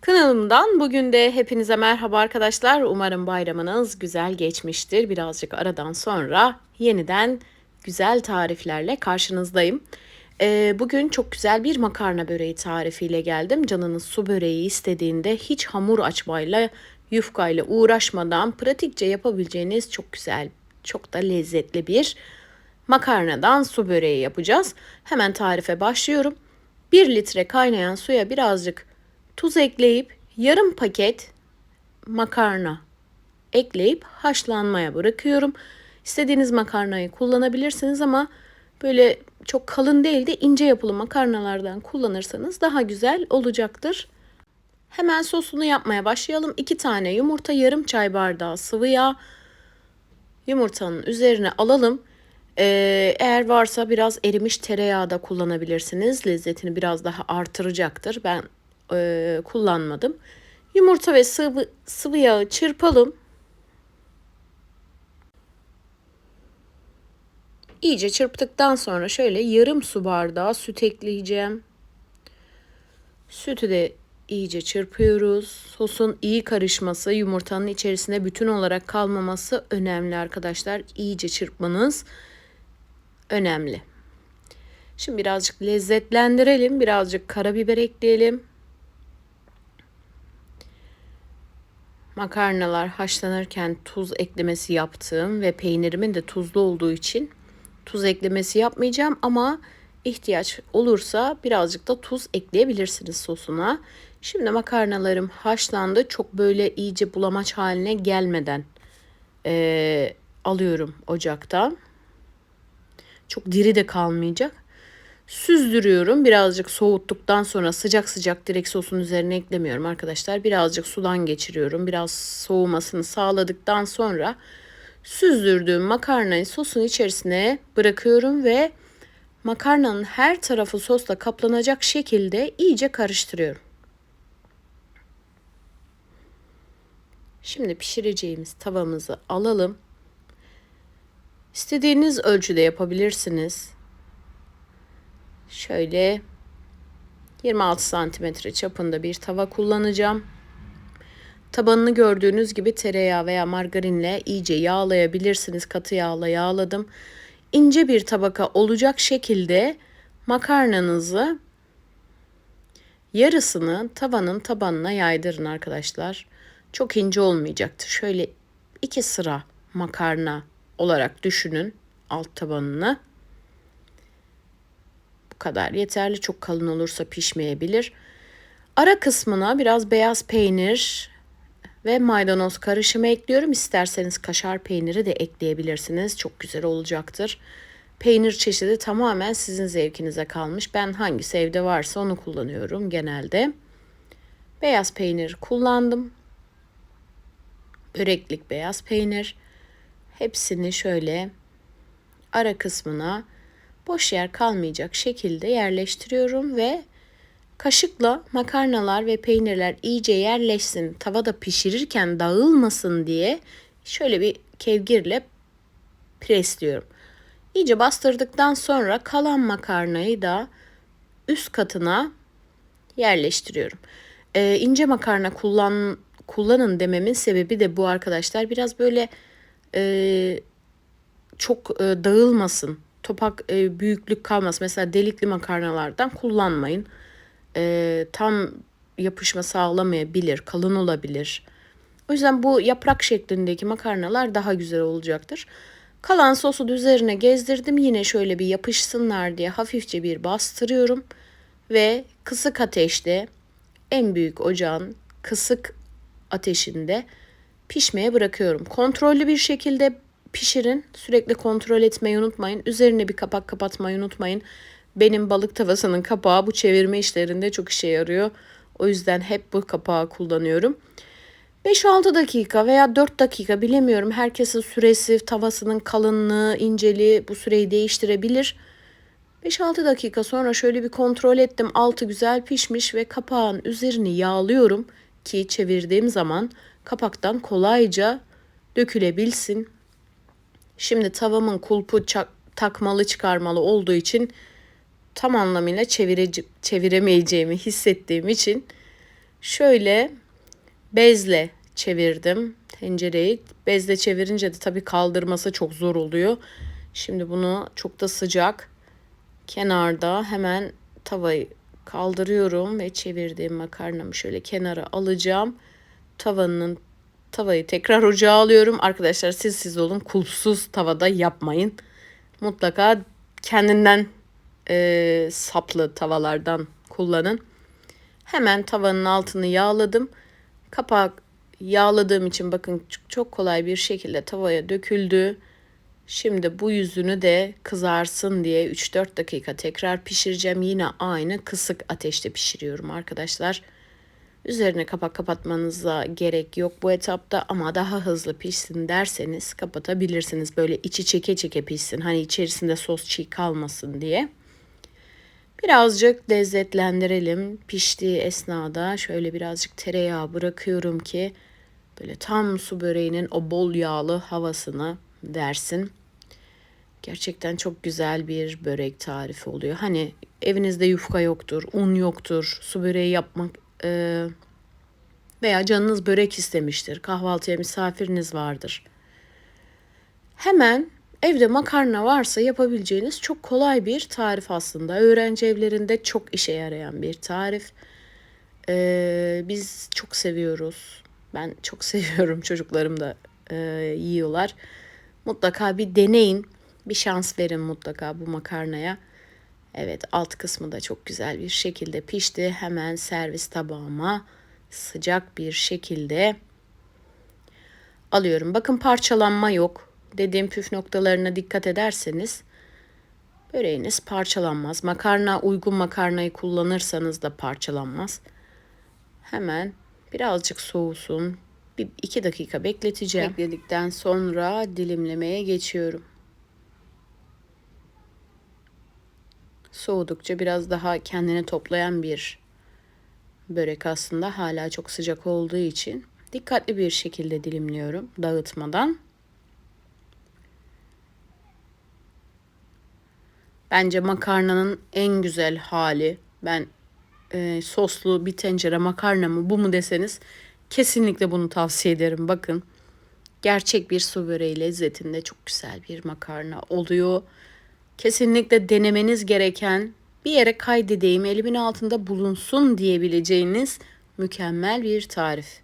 Kanalımdan bugün de hepinize merhaba arkadaşlar. Umarım bayramınız güzel geçmiştir. Birazcık aradan sonra yeniden güzel tariflerle karşınızdayım. Ee, bugün çok güzel bir makarna böreği tarifiyle geldim. Canınız su böreği istediğinde hiç hamur açmayla, yufkayla uğraşmadan pratikçe yapabileceğiniz çok güzel, çok da lezzetli bir makarnadan su böreği yapacağız. Hemen tarife başlıyorum. 1 litre kaynayan suya birazcık tuz ekleyip yarım paket makarna ekleyip haşlanmaya bırakıyorum. İstediğiniz makarnayı kullanabilirsiniz ama böyle çok kalın değil de ince yapılı makarnalardan kullanırsanız daha güzel olacaktır. Hemen sosunu yapmaya başlayalım. 2 tane yumurta, yarım çay bardağı sıvı yağ. Yumurtanın üzerine alalım. Ee, eğer varsa biraz erimiş tereyağı da kullanabilirsiniz. Lezzetini biraz daha artıracaktır. Ben e, kullanmadım. Yumurta ve sıvı, sıvı yağı çırpalım. İyice çırptıktan sonra şöyle yarım su bardağı süt ekleyeceğim. Sütü de iyice çırpıyoruz. Sosun iyi karışması, yumurtanın içerisinde bütün olarak kalmaması önemli arkadaşlar. İyice çırpmanız önemli. Şimdi birazcık lezzetlendirelim. Birazcık karabiber ekleyelim. Makarnalar haşlanırken tuz eklemesi yaptığım ve peynirimin de tuzlu olduğu için tuz eklemesi yapmayacağım ama ihtiyaç olursa birazcık da tuz ekleyebilirsiniz sosuna. Şimdi makarnalarım haşlandı. Çok böyle iyice bulamaç haline gelmeden e, alıyorum ocaktan. Çok diri de kalmayacak. Süzdürüyorum. Birazcık soğuttuktan sonra sıcak sıcak direkt sosun üzerine eklemiyorum arkadaşlar. Birazcık sudan geçiriyorum. Biraz soğumasını sağladıktan sonra süzdürdüğüm makarnayı sosun içerisine bırakıyorum ve makarnanın her tarafı sosla kaplanacak şekilde iyice karıştırıyorum. Şimdi pişireceğimiz tavamızı alalım. İstediğiniz ölçüde yapabilirsiniz. Şöyle 26 santimetre çapında bir tava kullanacağım. Tabanını gördüğünüz gibi tereyağı veya margarinle iyice yağlayabilirsiniz. Katı yağla yağladım. İnce bir tabaka olacak şekilde makarnanızı yarısını tavanın tabanına yaydırın arkadaşlar. Çok ince olmayacaktır. Şöyle iki sıra makarna olarak düşünün alt tabanını kadar yeterli. Çok kalın olursa pişmeyebilir. Ara kısmına biraz beyaz peynir ve maydanoz karışımı ekliyorum. İsterseniz kaşar peyniri de ekleyebilirsiniz. Çok güzel olacaktır. Peynir çeşidi tamamen sizin zevkinize kalmış. Ben hangisi evde varsa onu kullanıyorum genelde. Beyaz peynir kullandım. Böreklik beyaz peynir. Hepsini şöyle ara kısmına boş yer kalmayacak şekilde yerleştiriyorum ve kaşıkla makarnalar ve peynirler iyice yerleşsin, tavada pişirirken dağılmasın diye şöyle bir kevgirle presliyorum. İyice bastırdıktan sonra kalan makarnayı da üst katına yerleştiriyorum. Ee, ince makarna kullan kullanın dememin sebebi de bu arkadaşlar. Biraz böyle e, çok e, dağılmasın topak e, büyüklük kalmaz. Mesela delikli makarnalardan kullanmayın. E, tam yapışma sağlamayabilir, kalın olabilir. O yüzden bu yaprak şeklindeki makarnalar daha güzel olacaktır. Kalan sosu da üzerine gezdirdim. Yine şöyle bir yapışsınlar diye hafifçe bir bastırıyorum. Ve kısık ateşte en büyük ocağın kısık ateşinde pişmeye bırakıyorum. Kontrollü bir şekilde pişirin. Sürekli kontrol etmeyi unutmayın. Üzerine bir kapak kapatmayı unutmayın. Benim balık tavasının kapağı bu çevirme işlerinde çok işe yarıyor. O yüzden hep bu kapağı kullanıyorum. 5-6 dakika veya 4 dakika bilemiyorum. Herkesin süresi, tavasının kalınlığı, inceliği bu süreyi değiştirebilir. 5-6 dakika sonra şöyle bir kontrol ettim. Altı güzel pişmiş ve kapağın üzerini yağlıyorum ki çevirdiğim zaman kapaktan kolayca dökülebilsin. Şimdi tavamın kulpu takmalı çıkarmalı olduğu için tam anlamıyla çevire çeviremeyeceğimi hissettiğim için şöyle bezle çevirdim tencereyi. Bezle çevirince de tabii kaldırması çok zor oluyor. Şimdi bunu çok da sıcak kenarda hemen tavayı kaldırıyorum ve çevirdiğim makarnamı şöyle kenara alacağım. Tavanın tavayı tekrar ocağa alıyorum. Arkadaşlar siz siz olun kulpsuz tavada yapmayın. Mutlaka kendinden e, saplı tavalardan kullanın. Hemen tavanın altını yağladım. Kapak yağladığım için bakın çok kolay bir şekilde tavaya döküldü. Şimdi bu yüzünü de kızarsın diye 3-4 dakika tekrar pişireceğim. Yine aynı kısık ateşte pişiriyorum arkadaşlar. Üzerine kapak kapatmanıza gerek yok bu etapta ama daha hızlı pişsin derseniz kapatabilirsiniz. Böyle içi çeke çeke pişsin. Hani içerisinde sos çiğ kalmasın diye. Birazcık lezzetlendirelim. Piştiği esnada şöyle birazcık tereyağı bırakıyorum ki böyle tam su böreğinin o bol yağlı havasını versin. Gerçekten çok güzel bir börek tarifi oluyor. Hani evinizde yufka yoktur, un yoktur, su böreği yapmak e, veya canınız börek istemiştir. Kahvaltıya misafiriniz vardır. Hemen evde makarna varsa yapabileceğiniz çok kolay bir tarif aslında. Öğrenci evlerinde çok işe yarayan bir tarif. Ee, biz çok seviyoruz. Ben çok seviyorum. Çocuklarım da e, yiyorlar. Mutlaka bir deneyin. Bir şans verin mutlaka bu makarnaya. Evet alt kısmı da çok güzel bir şekilde pişti. Hemen servis tabağıma sıcak bir şekilde alıyorum. Bakın parçalanma yok. Dediğim püf noktalarına dikkat ederseniz böreğiniz parçalanmaz. Makarna uygun makarnayı kullanırsanız da parçalanmaz. Hemen birazcık soğusun. Bir iki dakika bekleteceğim. Bekledikten sonra dilimlemeye geçiyorum. Soğudukça biraz daha kendini toplayan bir börek aslında hala çok sıcak olduğu için dikkatli bir şekilde dilimliyorum dağıtmadan. Bence makarnanın en güzel hali. Ben e, soslu bir tencere makarna mı bu mu deseniz kesinlikle bunu tavsiye ederim. Bakın gerçek bir su böreği lezzetinde çok güzel bir makarna oluyor. Kesinlikle denemeniz gereken bir yere kaydedeyim elimin altında bulunsun diyebileceğiniz mükemmel bir tarif.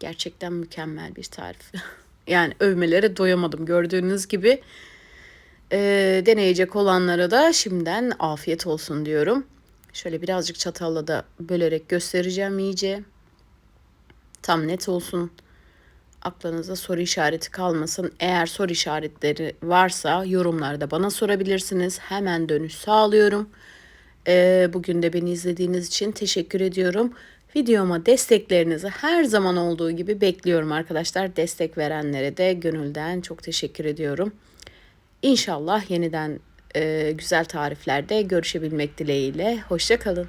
Gerçekten mükemmel bir tarif. yani övmelere doyamadım gördüğünüz gibi. E, deneyecek olanlara da şimdiden afiyet olsun diyorum. Şöyle birazcık çatalla da bölerek göstereceğim iyice. Tam net olsun. Aklınıza soru işareti kalmasın. Eğer soru işaretleri varsa yorumlarda bana sorabilirsiniz. Hemen dönüş sağlıyorum. Ee, bugün de beni izlediğiniz için teşekkür ediyorum. Videoma desteklerinizi her zaman olduğu gibi bekliyorum arkadaşlar. Destek verenlere de gönülden çok teşekkür ediyorum. İnşallah yeniden e, güzel tariflerde görüşebilmek dileğiyle. Hoşçakalın.